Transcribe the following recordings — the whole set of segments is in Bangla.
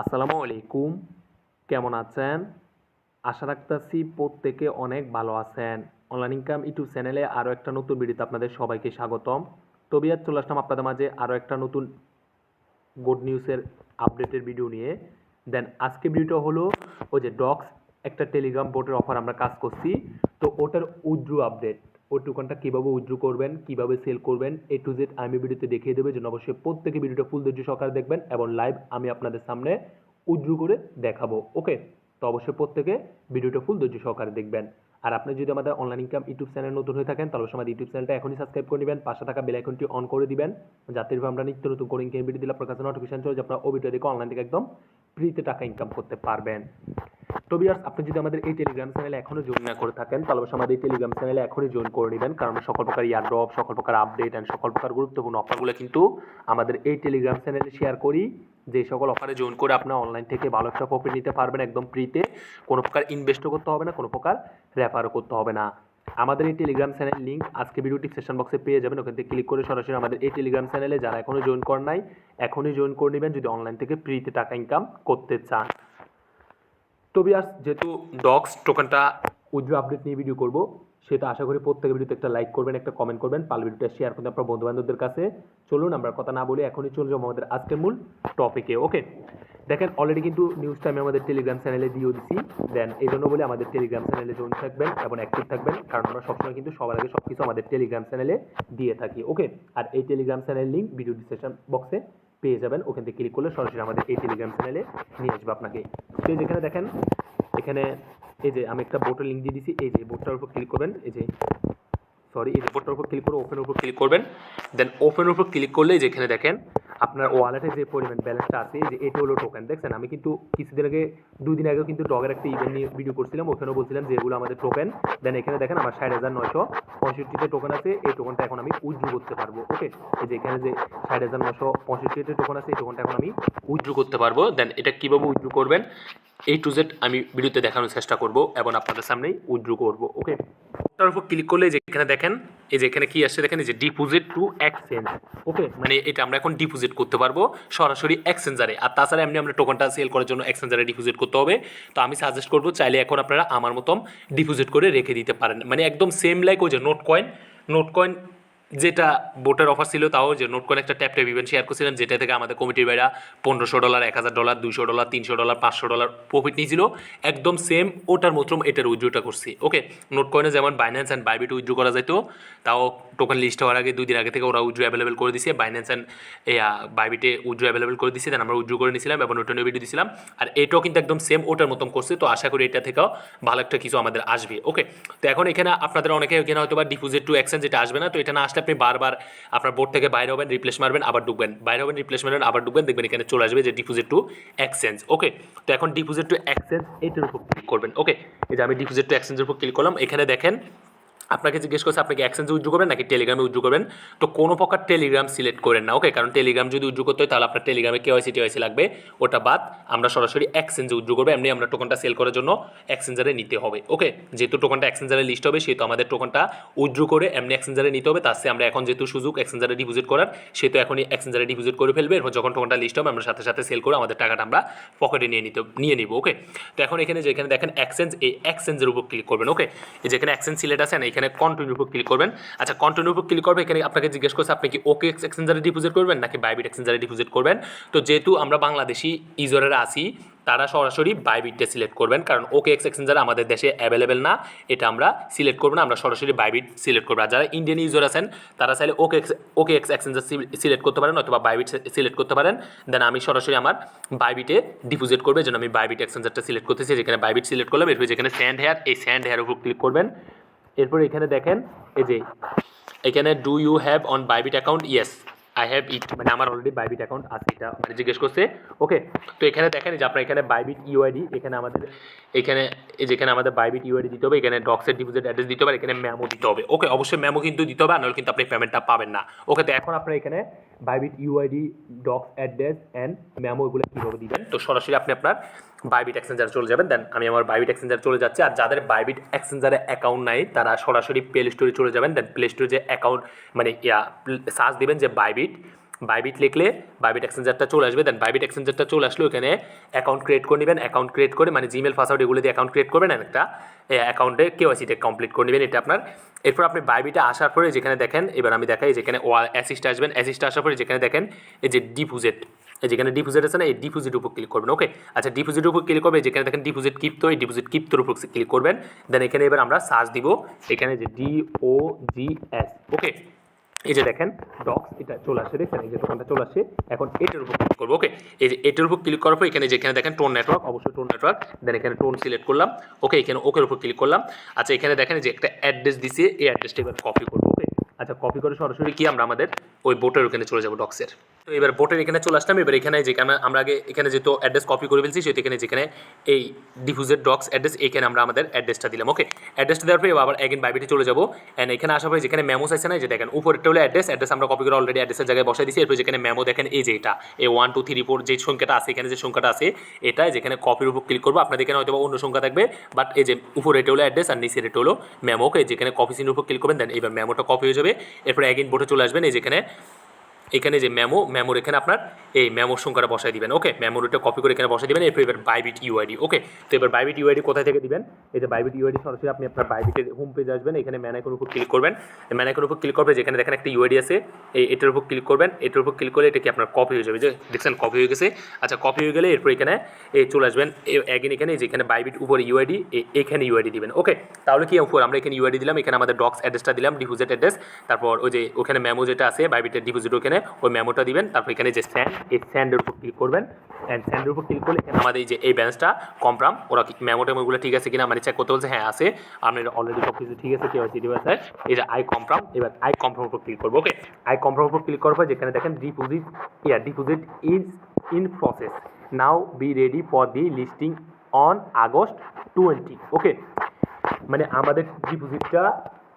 আসসালামু আলাইকুম। কেমন আছেন? আশা রাখতেছি প্রত্যেকে অনেক ভালো আছেন। অনলাইন ইনকাম ইউটিউব চ্যানেলে আরও একটা নতুন ভিডিওতে আপনাদের সবাইকে স্বাগতম। তবে আজ চলে আসলাম আপনাদের মাঝে আরও একটা নতুন গুড নিউজের আপডেটের ভিডিও নিয়ে। দেন আজকে ভিডিওটা হলো ওই যে ডক্স একটা টেলিগ্রাম বোর্ডের অফার আমরা কাজ করছি। তো ওটার উইথড্রু আপডেট ওই টোকনটা কীভাবে উইথড্রু করবেন, কীভাবে সেল করবেন এ টু জেড আমি ভিডিওতে দেখিয়ে দেবে জন্য অবশ্যই প্রত্যেকে ভিডিওটা ফুল ধৈর্য সহকারে দেখবেন এবং লাইভ আমি আপনাদের সামনে উইথড্রু করে দেখাবো ওকে তো অবশ্যই প্রত্যেকে ভিডিওটা ফুল ধৈর্য সহকারে দেখবেন। আর আপনি যদি আমাদের অনলাইন ইনকাম ইউটিউব চ্যানেল নতুন হয়ে থাকেন, তাহলে আমাদের ইউটিউব চ্যানেলটা এখনই সাবস্ক্রাইব করে নেবেন, পাশে থাকা বেল আইকনটি অন করে দিবেন, যাতে আমরা নিত্য নতুন করে ইনকাম ভিডিও দিলে আপনার কাছে নোটিফিকেশন চলে যে আপনার ওই ভিডিও দেখে অনলাইন থেকে একদম ফ্রিতে টাকা ইনকাম করতে পারবেন। তো বিয়ার্স আপনি যদি আমাদের এই টেলিগ্রাম চ্যানেলে এখনও জয়েন না করে থাকেন, তাহলে অবশ্যই আমাদের এই টেলিগ্রাম চ্যানেলে এখনই জয়েন করে নেবেন। কারণ সকল প্রকার ইয়ারড্রপ সকল প্রকার আপডেট অ্যান্ড সকল প্রকার গুরুত্বপূর্ণ অফারগুলো কিন্তু আমাদের এই টেলিগ্রাম চ্যানেলে শেয়ার করি। যে সকল অফারে জয়েন করে আপনার অনলাইন থেকে ভালো একটা প্রফিট নিতে পারবেন একদম ফ্রিতে কোনো প্রকার ইনভেস্টও করতে হবে না, কোনো প্রকার রেফারও করতে হবে না। আমাদের এই টেলিগ্রাম চ্যানেল লিঙ্ক আজকে ভিডিও সেশন বক্সে পেয়ে যাবেন। ওখান থেকে ক্লিক করে সরাসরি আমাদের এই টেলিগ্রাম চ্যানেলে যারা এখনও জয়েন করেন নাই, এখনই জয়েন করে নেবেন যদি অনলাইন থেকে ফ্রিতে টাকা ইনকাম করতে চান। তো বিয়ার্স যেহেতু ডগস টোকেনটা উইথড্র আপডেট নিয়ে ভিডিও করব, সেটা আশা করি প্রত্যেক ভিডিওতে একটা লাইক করবেন, একটা কমেন্ট করবেন পাল ভিডিওটা শেয়ার করবেন আপনার বন্ধু বান্ধবদের কাছে। চলুন, আমরা কথা না বলে এখনই চলে যাব আমাদের আজকের মূল টপিকে ওকে দেখেন অলরেডি কিন্তু নিউজটা আমি আমাদের টেলিগ্রাম চ্যানেলে দিয়েও দিচ্ছি দেন এই জন্য বলে আমাদের টেলিগ্রাম চ্যানেলে জয়েন থাকবেন এবং অ্যাক্টিভ থাকবেন, কারণ আমরা সবসময় কিন্তু সবার আগে সব কিছু আমাদের টেলিগ্রাম চ্যানেলে দিয়ে থাকি ওকে আর এই Telegram channel link video description বক্সে পেয়ে যাবেন, ওখান থেকে ক্লিক করলে সরাসরি আমাদের এই টেলিগ্রাম চ্যানেলে নিয়ে আসবে আপনাকে। তো এখানে দেখেন, এখানে এই যে আমি একটা বোটের লিঙ্ক দিয়ে দিছি, এই যে বোর্ডটার উপর ক্লিক করবেন, এই যে সরি এই যে বোর্ডটার উপর ক্লিক করে ওপেনের উপর ক্লিক করবেন দেন ওপেনের উপর ক্লিক করলে যেখানে দেখেন আপনার ওয়ালেটে যে পরিমাণ ব্যালেন্সটা আছে, যে এটা হলো টোকেন দেখছেন? আমি কিন্তু কিছুদিন আগে, দুদিন আগেও কিন্তু ডগের একটা ইভেন্ট নিয়ে ভিডিও করছিলাম, ওখানেও বলছিলাম যে এগুলো আমাদের টোকেন দেন এখানে দেখেন আমার ষাট হাজার নয়শো পঁয়ষট্টিতে টোকেন আছে, এই টোকেনটা এখন আমি উইথড্রু করতে পারব ওকে এই যে এখানে যে ষাট হাজার নশো পঁয়ষট্টিতে টোকেন আছে, এই টোকেনটা এখন আমি উইথড্রু করতে পারব। দেন এটা কীভাবে উইথড্রু করবেন? এই টু জেড আমি ভিডিওতে দেখানোর চেষ্টা করব এবং আপনাদের সামনেই উইথড্রু করব ওকে তার উপর ক্লিক করলে যে এখানে দেখেন, এই যে এখানে কি আসছে দেখেন, এই যে ডিপোজিট টু এক্সচেঞ্জ ওকে মানে এটা আমরা এখন ডিপোজিট করতে পারব সরাসরি এক্সচেঞ্জারে আর তাছাড়া এমনি আমরা টোকনটা সেল করার জন্য এক্সচেঞ্জারে ডিপোজিট করতে হবে। তো আমি সাজেস্ট করব, চাইলে এখন আপনারা আমার মতন ডিপোজিট করে রেখে দিতে পারেন। মানে একদম সেম লাইক ওই যে নোট কয়েন নোট কয়েন যেটা বোটের অফার ছিল, তাও যে নোট করে একটা ট্যাপ ট্যাপ ইভেন্ট শেয়ার করছিলেন, যেটা থেকে আমাদের কমিটির বাইরা পনেরোশো ডলার এক হাজার ডলার দুশো ডলার তিনশো ডলার পাঁচশো ডলার প্রফিট নিয়েছিল। একদম সেম ওটার মতন এটার উইথড্রোটা করছি ওকে নোট কয়েনে যেমন বাইন্যান্স অ্যান্ড বাইবিট উইথড্রো করা যেত তাও টোকেন লিস্ট হওয়ার আগে, দুই দিন আগে থেকে ওরা উইথড্রো অ্যাভেলেবেল করে দিয়েছে বাইন্যান্স অ্যান্ড বাইবিটে উইথড্রো অ্যাভেলেবেল করে দিয়েছে দেন আমরা উইথড্রো করে নিয়েছিলাম এবং ওটা ভিডিও দিয়েছিলাম আর এটাও কিন্তু একদম সেম ওটার মতন করছে, তো আশা করি এটা থেকেও ভালো একটা কিছু আমাদের আসবে ওকে তো এখন এখানে আপনাদের অনেকে এখানে হয়তো বা ডিপোজিট টু এক্সচেঞ্জ এটা আসবে না, তো এটা না আসলে আপনি বারবার আপনার বোর্ড থেকে বাইরে হবেন রিপ্লেস মারবেন, আবার ডুববেন বাইরে হবেন রিপ্লেস মারবেন, আবার ডুববেন দেখবেন এখানে চলে আসবে যে ডিপোজিট টু এক্সচেঞ্জ ওকে তো এখন ডিপোজিট টু এক্সচেঞ্জ এইটার উপর ক্লিক করবেন ওকে এই যে আমি ডিপোজিট টু এক্সচেঞ্জের উপর ক্লিক করলাম, এখানে দেখেন আপনাকে জিজ্ঞেস করছে, আপনি কি এক্সচেঞ্জে উজ্জু করবেন নাকি টেলিগ্রামে উজ্জু করবেন? তো কোনো প্রকার টেলিগ্রাম সিলেক্ট করেন না ওকে কারণ টেলিগ্রাম যদি উজ্জু করতে হয়, তাহলে আপনার টেলিগ্রামে কেওয়াইসি টিওয়াইসি লাগবে, ওটা বাদ। আমরা সরাসরি এক্সচেঞ্জে উজ্জু করব, এমনি আমরা টোকনটা সেল করার জন্য অ্যাক্সেঞ্জারে নিতে হবে ওকে যেহেতু টোকনটা এক্সচেঞ্জারে লিস্ট হবে, সেহেতু আমাদের টোকনটা উজ্জু করে এমনি এক্সচেঞ্জারে নিতে হবে, তার চেয়ে আমরা এখন যেহেতু সুযোগ এক্সচেঞ্জারে ডিপোজিট করার, সেহেতু এখনই এক্সচেঞ্জারে ডিপোজিট করে ফেলবে, এরপর যখন টোকনটা লিস্ট হবে, আমরা সাথে সাথে সেল করে আমাদের টাকাটা আমরা পকেটে নিয়ে নিতে, নিয়ে নিব ওকে তো এখন এখানে যেখানে দেখেন এক্সচেঞ্জ এই এক্সচেঞ্জের উপর ক্লিক করবেন ওকে যেখানে এক্সচেঞ্জ সিলেট আছে না এখানে কন্টিনিউর উপর ক্লিক করবেন। আচ্ছা কন্টিনিউর উপর ক্লিক করবে এখানে আপনাকে জিজ্ঞেস করছে, আপনি কি ওকে এক্সচেঞ্জারে ডিপোজিট করবেন নাকি বাইবিট এক্সচেঞ্জারে ডিপোজিট করবেন? তো যেহেতু আমরা বাংলাদেশি ইউজারেরা আছি, তারা সরাসরি বাইবিটটা সিলেক্ট করবেন। কারণ ওকে এক্স এক্সচেঞ্জার আমাদের দেশে অ্যাভেলেবেল না, এটা আমরা সিলেক্ট করব না, আমরা সরাসরি বাইবিট সিলেক্ট করব। আর যারা ইন্ডিয়ান ইউজার আছেন, তারা চাইলে OKX OKX exchanger select করতে পারেন অথবা বাইবিট সিলেক্ট করতে পারেন। দেন আমি সরাসরি আমার বাইবিটে ডিপোজিট করবে, যেন আমি বাইবিট এক্সচেঞ্জারটা সিলেক্ট করতেছি, যেখানে বাইবিট সিলেক্ট করলাম, এরপর যেখানে স্যান্ড হেয়ার এই স্যান্ড হেয়ার উপর ক্লিক করবেন। এরপর এখানে দেখেন, এই যে, এখানে do you have on Bybit account yes I have it মানে আমার অলরেডি বাইবিট অ্যাকাউন্ট আছে, এটা মানে জিজ্ঞেস করছে। ওকে তো এখানে দেখেন যে আপনার এখানে বাইবিট ইউআইডি এখানে আমাদের, এখানে যেখানে আমাদের বাইবিট ইউআইডি দিতে হবে, এখানে ডক্সের ডিপোজিট অ্যাড্রেস দিতে হবে এখানে ম্যামো দিতে হবে। ওকে অবশ্যই ম্যামো কিন্তু দিতে হবে নাহলে কিন্তু আপনি পেমেন্টটা পাবেন না। ওকে তো এখন আপনার এখানে Bybit UID DOGS address and memo এগুলো কীভাবে দিবেন? তো সরাসরি আপনি আপনার বাইবিট এক্সচেঞ্জারে চলে যাবেন দেন আমি আমার বাইবিট এক্সচেঞ্জারে চলে যাচ্ছি। আর যাদের বাইবিট এক্সচেঞ্জারে অ্যাকাউন্ট নাই, তারা সরাসরি প্লে স্টোরে চলে যাবেন। দেন প্লে স্টোরে যে অ্যাকাউন্ট মানে ইয়া সার্চ দিবেন যে বাইবিট বাইবিট লিখলে বাইবিট এক্সচেঞ্জারটা চলে আসবে। দেন বাইবিট এক্সচেঞ্জারটা চলে আসলে ওখানে অ্যাকাউন্ট ক্রিয়েট করে নেবেন। অ্যাকাউন্ট ক্রিয়েট করে মানে জিমেল পাসওয়ার্ড এগুলো দিয়ে অ্যাকাউন্ট ক্রিয়েট করবেন। একটা অ্যাকাউন্টে কেওয়াইসিটা কমপ্লিট করে নেবেন এটা আপনার। এরপর আপনি বাইবিটা আসার পরে যেখানে দেখেন, এবার আমি দেখাই, যেখানে অ্যাসিস্টে আসবেন। অ্যাসিস্টে আসার পরে যেখানে দেখেন, এই যে ডিপোজিট যেখানে ডিপোজিট আছে না, এই ডিপোজিট উপর ক্লিক করবেন ওকে আচ্ছা ডিপোজিটের উপর ক্লিক করবে, যেখানে দেখেন ডিপোজিট কিপ্ত এই ডিপোজিট কিপ্তর উপর ক্লিক করবেন দেন এখানে এবার আমরা সার্চ দিব, এখানে যে ডি ও জি এস ওকে এই যে দেখেন ডক্স এটা চলে আসে, দেখছেন? এই যে দোকানটা চলে আসে, এখন এটার উপর ক্লিক করব ওকে এই যে এটার উপর ক্লিক করার পর এখানে যেখানে দেখেন টোন নেটওয়ার্ক অবশ্যই টোন নেটওয়ার্ক দেন এখানে টোন সিলেক্ট করলাম ওকে এখানে ওকের উপর ক্লিক করলাম আচ্ছা এখানে দেখেন যে একটা অ্যাড্রেস দিছে, এই অ্যাড্রেসটা এবার কপি করব ওকে আচ্ছা কপি করে সরাসরি কি আমরা আমাদের ওই বোটের ওখানে চলে যাব ডক্সের তো এবার বোটের এখানে চলে আসলাম। এবার এখানে যেখানে আমরা আগে এখানে যেহেতু অ্যাড্রেস কপি করে ফেলছি, সেহেতু এখানে যেখানে এই ডিফিউজের ডক্স অ্যাড্রেস এখানে আমরা আমাদের অ্যাড্রেসটা দিলাম ওকে অ্যাড্রেসটা দেওয়ার পরে আবার এগেন বাইবিটে চলে যাব। অ্যান্ড এখানে আসার পরে যেখানে মেমোস আছে না যে দেখেন, উপরেরটা হলো অ্যাড্রেস অ্যাড্রেস আমরা কপি করে অলরেডি অ্যাড্রেসের জায়গায় বসাই দিয়েছি এরপর যেখানে মেমো দেখেন, এই যে এটা, এই ওয়ান টু থ্রি ফোর যে সংখ্যাটা আছে, এখানে যে সংখ্যাটা আছে, এটা যেখানে কপির উপর ক্লিক করব, আপনাদের এখানে হয়তো অন্য সংখ্যা থাকবে। বাট এই যে উপরে এটা হলো অ্যাড্রেস আর নিচের এটা হলো মেমো ওকে যেখানে কপি সিনের উপর ক্লিক করবেন দেন এবার মেমোটা কপি হয়ে যাবে। এরপর এগেন বোটে চলে আসবেন, এই যেখানে এখানে যে মেমো মেমোর এখানে আপনার এই মেমোর সংখ্যাটা বসাই দিবেন ওকে মেমোরিটা কপি করে এখানে বসাই দিবেন, এরপর এবার বাইবিট ইউআইডি ওকে তো এবার বাইবিট ইউআইডি কোথায় থেকে দিবেন? এই যে বাইবিট ইউআইডি সরাসরি আপনি আপনার বাইবিটের হোম পেজে আসবেন, এখানে ম্যানাইকোর উপর ক্লিক করবেন। ম্যানাইকোর উপর ক্লিক করবে, যেখানে দেখেন একটা ইউআইডি আছে, এই এটার উপর ক্লিক করবেন, এটার উপর ক্লিক করলে এটা কি আপনার কপি হয়ে যাবে যে দেখছেন কপি হয়ে গেছে। আচ্ছা কপি হয়ে গেলে এরপর এখানে, এই চলে আসবেন এগেন এখানে যেখানে বাইবিট উপরে ইউআইডি এখানে ইউআইডি দিবেন ওকে তাহলে কি উপর আমরা এখানে ইউআইডি দিলাম, এখানে আমাদের ডক্স অ্যাড্রেসটা দিলাম ডিপোজিট অ্যাড্রেস তারপর ওই যে ওখানে মেমো যেটা আছে বাইবিটের ডিপোজিট ওখানে ওই মেমোটা দিবেন, তারপর এখানে যে স্যান্ড এই স্যান্ডের উপর ক্লিক করবেন। অ্যান্ড স্যান্ডের উপর ক্লিক করলে এখানে আমাদের যে, এই ব্যালেন্সটা কমপ্রাম ওরা মেমো টেমোগুলো ঠিক আছে কিনা মানে চেক করতে বলছে হ্যাঁ আছে। আপনার অলরেডি সব কিছু ঠিক আছে কেউ আছে। এই যে আই কমপ্রাম এবার আই কমপ্রাম উপর ক্লিক করব ওকে আই কমপ্রাম উপর ক্লিক করার পর যেখানে দেখেন deposit here deposit is in process now be ready for the listing on August twenty okay মানে আমাদের ডিপোজিটটা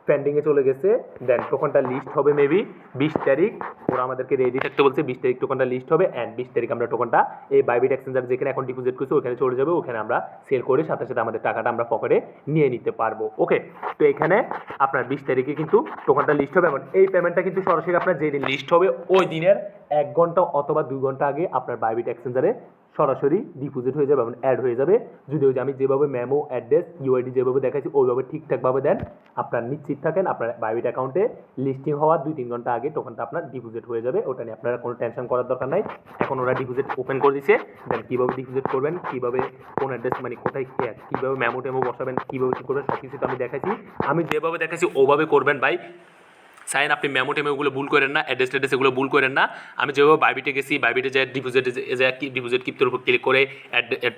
পেন্ডিংয়ে চলে গেছে। দেন টোকনটা লিস্ট হবে মেবি বিশ তারিখ। ওরা আমাদেরকে রেডি থাকতে বলছে বিশ তারিখ টোকনটা লিস্ট হবে অ্যান্ড বিশ তারিখ আমরা টোকনটা এই বাইবিট এক্সচেঞ্জার যেখানে এখন ডিপোজিট করছি ওখানে চলে যাবে। ওখানে আমরা সেল করে সাথে সাথে আমাদের টাকাটা আমরা পকেটে নিয়ে নিতে পারব। ওকে তো এখানে আপনার বিশ তারিখে কিন্তু টোকনটা লিস্ট হবে এবং এই পেমেন্টটা কিন্তু সরাসরি আপনার যেদিন লিস্ট হবে ওই দিনের এক ঘণ্টা অথবা দুই ঘণ্টা আগে আপনার বাইবিট এক্সচেঞ্জারে সরাসরি ডিপোজিট হয়ে যাবে এবং অ্যাড হয়ে যাবে। যদি ওই যে আমি যেভাবে মেমো অ্যাড্রেস ইউআইডি যেভাবে দেখাচ্ছি ওইভাবে ঠিকঠাকভাবে দেন। আপনার নিশ্চিত থাকেন, আপনার বাইবিট অ্যাকাউন্টে লিস্টিং হওয়ার দুই তিন ঘণ্টা আগে টোকনটা আপনার ডিপোজিট হয়ে যাবে। ওটা নিয়ে আপনারা কোনো টেনশন করার দরকার নাই। এখন ওরা ডিপোজিট ওপেন করে দিচ্ছে দেন কীভাবে ডিপোজিট করবেন, কীভাবে কোন অ্যাড্রেস মানে কোথায় কীভাবে মেমো টেমো বসাবেন, কীভাবে কী করবেন সব কিছু তো আমি দেখাচ্ছি আমি যেভাবে দেখাচ্ছি ওভাবে করবেন ভাই। সাইন আপনি মেমো টেমো ওগুলো ভুল করেন না অ্যাড্রেস ট্যাড্রেস এগুলো ভুল করেন না। আমি যেভাবে বাইবিটে গেছি বাইবিটে যে ডিপোজিট যে ডিপোজিট কিপ্তের উপর ক্লিক করে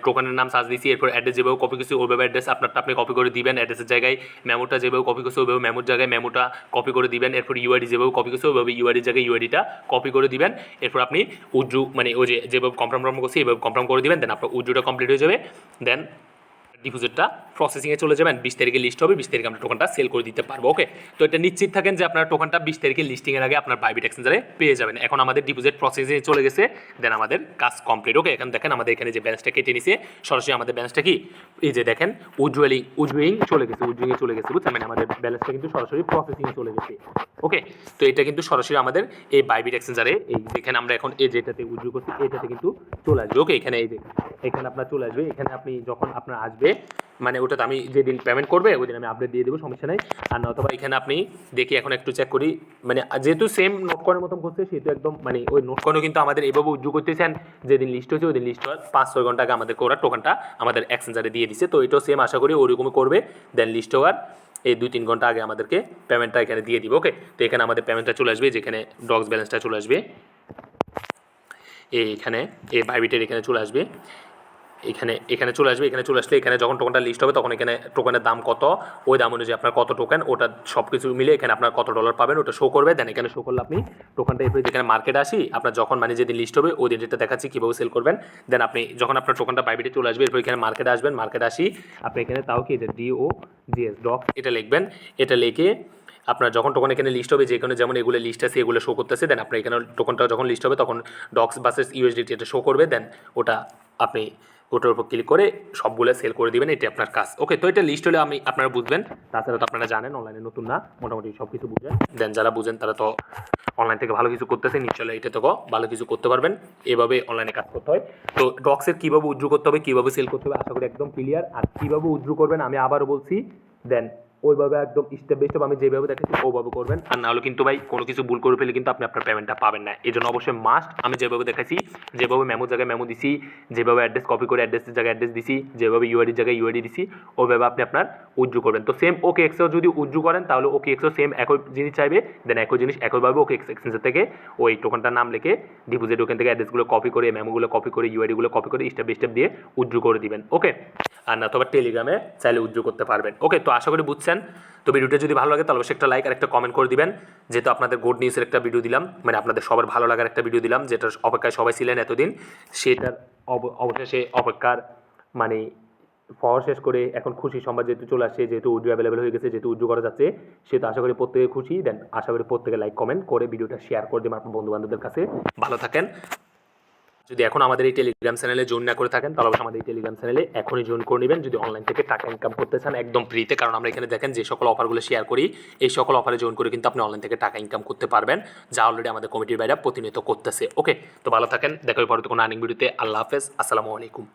টোকানের নাম সার্চ দিয়েছি, এরপর অ্যাড্রেস যেভাবে কপি করছি, ওইভাবে অ্যাড্রেস আপনারটা আপনি কপি করে দিবেন অ্যাড্রেসের জায়গায় মেমোটা যেভাবে কপি করছে, ওইভাবে মেমোর জায়গায় মেমোটা কপি করে দিবেন, এরপর ইউআইডি যেভাবে কপি করছে, ওইভাবে ইউআইডির জায়গায় ইউআইডিটা কপি করে দিবেন, এরপর আপনি উজ্জু মানে ওই যে যেভাবে কনফার্ম করছি এইভাবে কনফার্ম করে দিবেন দেন আপনার উজ্জুটা কমপ্লিট হয়ে যাবে দেন ডিপোজিটটা প্রসেসিংয়ে চলে যাবেন বিশ তারিখে লিস্ট হবে, বিশ তারিখে আমরা টোকনটা সেল করে দিতে পারব ওকে তো এটা নিশ্চিত থাকেন যে আপনার টোকনটা বিশ তারিখে লিস্টিংয়ের আগে আপনার বাইবিট এক্সচেঞ্জারে পেয়ে যাবেন। এখন আমাদের ডিপোজিট প্রসেসিংয়ে চলে গেছে দেন আমাদের কাজ কমপ্লিট ওকে এখন দেখেন আমাদের এখানে যে ব্যালেন্সটা কেটে নিছে, সরাসরি আমাদের ব্যালেন্সটা কি? এই যে দেখেন উজ্জ্বলিং উজ্জুইং চলে গেছে উজ্জুইংয়ে চলে গেছে, বুঝছেন? মানে আমাদের ব্যালেন্সটা কিন্তু সরাসরি প্রসেসিংয়ে চলে গেছে ওকে তো এটা কিন্তু সরাসরি আমাদের এই বাইবিট এক্সচেঞ্জারে এই যেখানে আমরা এখন এই যেটাতে উজ্জু করছি, এটাতে কিন্তু চলে আসবে ওকে এখানে এই যে, এখানে আপনার চলে আসবে, এখানে আপনি যখন আপনার আসবে মানে ওটাতে আমি যেদিন পেমেন্ট করবে ওই দিন আমি আপডেট দিয়ে দেবো, সমস্যা নেই। আর নয়তোবা এখানে আপনি দেখি এখন একটু চেক করি। মানে যেহেতু সেম নোট করার মতন করছে সেহেতু একদম মানে ওই নোট করানো কিন্তু আমাদের এভাবে উজ্জু করতেছেন যেদিন লিস্ট হয়েছে ওই দিন লিস্ট হওয়ার পাঁচ ছয় ঘণ্টা আগে আমাদেরকে ওরা টোকনটা আমাদের এক্সচেঞ্জারে দিয়ে দিছে। তো এটাও সেম আশা করি, ওরকমই করবে। দেন লিস্ট হওয়ার এই দুই তিন ঘণ্টা আগে আমাদেরকে পেমেন্টটা এখানে দিয়ে দিব ওকে তো এখানে আমাদের পেমেন্টটা চলে আসবে, যেখানে ডক্স ব্যালেন্সটা চলে আসবে। এইখানে এই বাইবিটের এখানে চলে আসবে। এখানে এখানে চলে আসবে, এখানে চলে আসলে এখানে যখন টোকনটা লিস্ট হবে তখন এখানে টোকেনের দাম কত, ওই দাম অনুযায়ী আপনার কত টোকেন ওটা সব কিছু মিলে এখানে আপনার কত ডলার পাবেন, ওটা শো করবে। দেন এখানে শো করলে আপনি টোকেনটা এরপরে যেখানে মার্কেট আসি, আপনার যখন মানে যেদিন লিস্ট হবে, ওই দিন যেটা দেখাচ্ছি কীভাবে সেল করবেন। দেন আপনি যখন আপনার টোকেনটা বাইবিটে চলে আসবে, এরপর এখানে মার্কেটে আসবেন মার্কেট আসি, আপনি এখানে তাও কি ডি ও জিএস ডক এটা লিখবেন। এটা লিখে আপনার যখন টোকন এখানে লিস্ট হবে যে কোনো যেমন এগুলো লিস্ট আছে, এগুলো শো করতেছে দেন আপনার এখানে টোকনটা যখন লিস্ট হবে, তখন ডক্স বাসেস ইউএসডিটি এটা শো করবে। দেন ওটা আপনি ওটার উপর ক্লিক করে সবগুলো সেল করে দিবেন এটি আপনার কাজ। ওকে তো এটা লিস্ট হলে আমি আপনারা বুঝবেন। তাছাড়া তো আপনারা জানেন অনলাইনে নতুন না, মোটামুটি সব কিছু বুঝবেন দেন যারা বুঝেন, তারা তো অনলাইন থেকে ভালো কিছু করতেছে, নিশ্চয়ই এটা তো ভালো কিছু করতে পারবেন। এভাবে অনলাইনে কাজ করতে হয়। তো ডক্সের কীভাবে উজ্জু করতে হবে, কীভাবে সেল করতে হবে, আশা করি একদম ক্লিয়ার আর কীভাবে উজ্জু করবেন, আমি আবারও বলছি দেন ওইভাবে একদম স্টেপ বাই স্টেপ আমি যেভাবে দেখেছি, ওভাবে করবেন। আর নাহলে কিন্তু ভাই, কোনো কিছু ভুল করে ফেলে কিন্তু আপনি আপনার পেমেন্টটা পাবেন না। এই জন্য অবশ্যই মাস্ট আমি যেভাবে দেখাইছি, যেভাবে মেমো জায়গায় মেমো দিছি, যেভাবে অ্যাড্রেস কপি করে অ্যাড্রেসের জায়গায় অ্যাড্রেস দিছি, যেভাবে ইউআইডির জায়গায় ইউআইডি দিছি, ওইভাবে আপনি আপনার উজ্জু করবেন। তো সেম ওকে এক্সও যদি উজ্জু করেন, তাহলে ওকে এক্সও সেম একই জিনিস চাইবে দেন একই জিনিস একইভাবে ওকে এক্স এক্সচেঞ্জের থেকে ওই টোকনটার নাম লিখে ডিপোজিট টোকেন থেকে অ্যাড্রেসগুলো কপি করে মেমোগুলো কপি করে ইউআইডিগুলো কপি করে স্টেপ বাই স্টেপ দিয়ে উজ্জু করে দিবেন। ওকে আর না অথবা টেলিগ্রামে চাইলে উজ্জু করতে পারবেন। ওকে তো আশা করি বুঝছেন। তো ভিডিওটা যদি ভালো লাগে তাহলে অবশ্যই একটা লাইক আর একটা কমেন্ট করে দিবেন। যেহেতু আপনাদের গুড নিউজের একটা ভিডিও দিলাম মানে আপনাদের সবার ভালো লাগার একটা ভিডিও দিলাম, যেটার অপেক্ষায় সবাই ছিলেন এতদিন। সেটার অব- অবশেষে অপেক্ষার মানে ফর শেষ করে এখন খুশি সংবাদ যেহেতু চলে আসছে, যেহেতু উড্রু অ্যাভেলেবেল হয়ে গেছে, যেহেতু উড্রু করা যাচ্ছে, সেহেতু আশা করি প্রত্যেকে খুশি। দেন আশা করি প্রত্যেকে লাইক কমেন্ট করে ভিডিওটা শেয়ার করে দেবেন আপনার বন্ধু বান্ধবদের কাছে। ভালো থাকেন। যদি এখন আমাদের এই টেলিগ্রাম চ্যানেলে জয়েন না করে থাকেন, তাহলে আমাদের এই টেলিগ্রাম চ্যানেলে এখনই জয়েন করে নেবেন। যদি অনলাইন থেকে টাকা ইনকাম করতে চান, একদম ফ্রিতে কারণ আমরা এখানে দেখেন যে সকল অফারগুলো শেয়ার করি, এই সকল অফারে জয়েন করে কিন্তু আপনি অনলাইন থেকে টাকা ইনকাম করতে পারবেন, যা অলরেডি আমাদের কমিটির বাইরে প্রতিনিয়ত করতেছে। ওকে তো ভালো থাকেন, দেখা হবে পরবর্তী কোনো আর্নিং ভিডিওতে আল্লাহ হাফেজ, আসসালামু আলাইকুম।